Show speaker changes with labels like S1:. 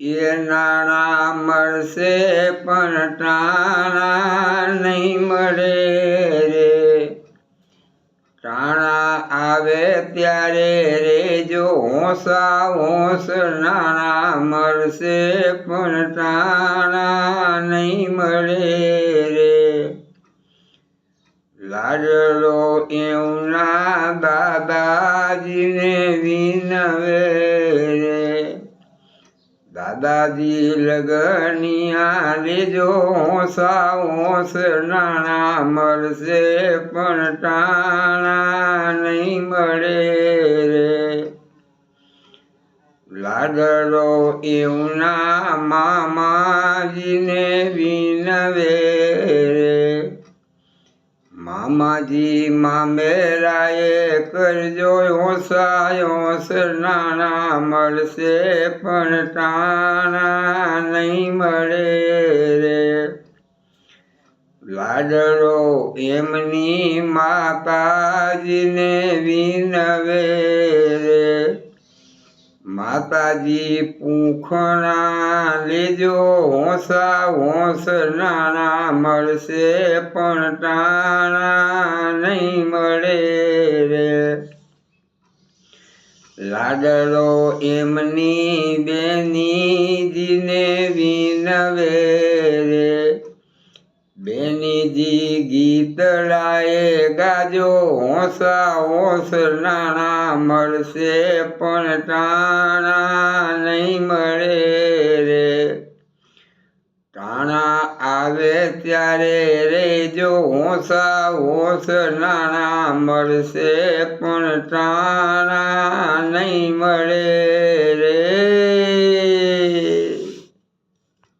S1: એ નાણાં મળશે પણ ટાણા નહીં મળે રે. ટાણા આવે ત્યારે રે જો હોંસા હોંસ નાણાં મળશે પણ ટાણા નહીં મળે રે. લાડલો એવના દાદાજીને વિનવે. દાદાજી લગનિયા લેજો હોંસા હોંસ નાણાં મળશે, પણ ટાણા નહીં મળે રે. લાડરો એવના મામાજીને વિનવે રે મામાજી મામેરાએ કરજો હોસાયો હોંસ મળશે, પણ ટાણા નહીં મળે રે. લાડરો એમની માતાજીને વિનવે. માતાજી પૂંખણા લેજો હોંસા હોંસ નાણા મળશે પણ ટાણા નહીં મળે રે. લાડલો એમની બેનીજીને વિનવે રે. બેનીજી ગીતડાએ ગાજો, હોંસા હોંસ નાણાં મળશે પણ ટાણા નહીં મળે રે. ટાણા આવે ત્યારે રેજો, હોંસા હોંસ નાણા મળશે પણ ટાણા